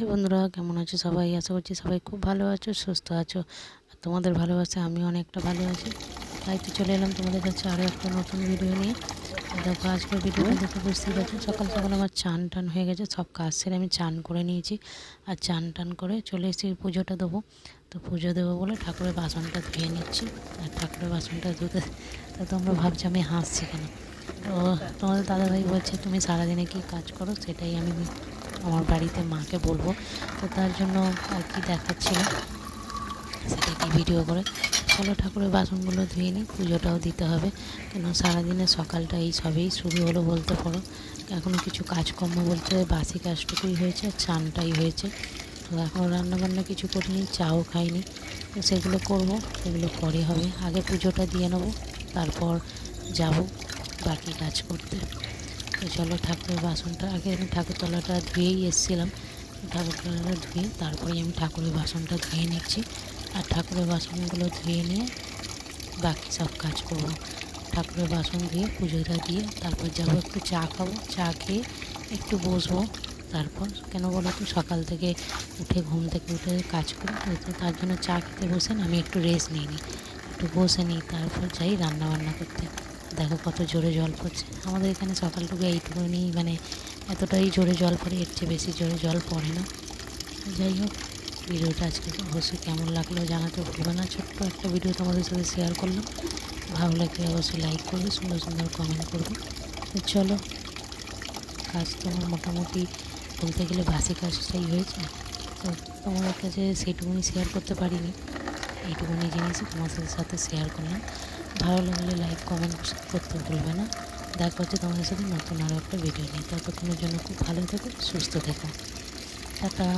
High বন্ধুরা, কেমন আছো সবাই? আশা করছি সবাই খুব ভালো আছো, সুস্থ আছো। আর তোমাদের ভালোবাসে আমি অনেকটা ভালো আছি। তাই তো চলে এলাম তোমাদের কাছে আরও একটা নতুন ভিডিও নিয়ে। দেখো, আজকের ভিডিওটা দেখে বুঝতেই পারছ, সকাল সকাল আমার চান টান হয়ে গেছে, সব কাজ সেরে আমি চান করে নিয়েছি। আর চান টান করে চলে এসেছি পুজোটা দেবো। তো পুজো দেবো বলে ঠাকুরের বাসনটা ধুয়ে নিচ্ছি। আর ঠাকুরের বাসনটা ধুতে, তো তোমরা ভাবছ আমি হাসছি কেন? তো তোমাদের দাদাভাই বলছে, তুমি সারাদিনে কী কাজ করো? সেটাই আমি আমার বাড়িতে মাকে বলব। তো তার জন্য আর কি দেখাচ্ছিল সেটাকে ভিডিও করে? চলো ঠাকুরের বাসনগুলো ধুয়ে নিই, পুজোটাও দিতে হবে। কেন সারাদিনে সকালটা এই সবেই শুরু হলো বলতে পারো। এখনও কিছু কাজকর্ম বলতে বাসি কাজটুকুই হয়েছে আর চানটাই হয়েছে। তো এখন রান্নাবান্না কিছু করিনি, চাও খাইনি। তো সেগুলো করব, সেগুলো পরে হবে। আগে পুজোটা দিয়ে নেব, তারপর যাব বাকি কাজ করতে। চলো ঠাকুরের বাসনটা, আগে আমি ঠাকুরতলাটা ধুয়েই এসেছিলাম। ঠাকুরতলাটা ধুয়ে তারপরে আমি ঠাকুরের বাসনটা ধুয়ে নিচ্ছি। আর ঠাকুরের বাসনগুলো ধুয়ে নিয়ে বাকি সব কাজ করব। ঠাকুরের বাসন ধুয়ে পুজোটা দিয়ে তারপর যাব একটু চা খাব। চা খেয়ে একটু বসবো। তারপর কেন বলো তো, সকাল থেকে উঠে, ঘুম থেকে উঠে কাজ করি। তো তার জন্য চা খেতে বসেন আমি একটু রেস্ট নিই। নি একটু বসে নিই, তারপর যাই রান্না বান্না করতে। দেখো কত জোরে জল পড়ছে। আমাদের এখানে সকালটুকু এইটুকুনি মানে এতটাই জোরে জল পড়ে, এর চেয়ে বেশি জোরে জল পড়ে না। যাই হোক, ভিডিওটা আজকে অবশ্যই কেমন লাগল জানাতে ভুলবে না। ছোট্ট একটা ভিডিও তোমাদের সাথে শেয়ার করলাম। ভালো লাগলে অবশ্যই লাইক করবে, সুন্দর সুন্দর কমেন্ট করবে। চলো, কাজ তো আমার মোটামুটি বলতে গেলে বাসি কাজটাই হয়েছে। তো তোমাদের কাছে সেইটুকুনি শেয়ার করতে পারিনি। এইটুকুনি জিনিস তোমাদের সাথে শেয়ার করলাম। ভালো লাগলে লাইক কমেন্ট করতে ভুলবে না। দেখা হচ্ছে তোমাদের সাথে নতুন আরও একটা ভিডিও নিয়ে। ততক্ষণের জন্য খুব ভালো থেকো, সুস্থ থেকো। টাটা।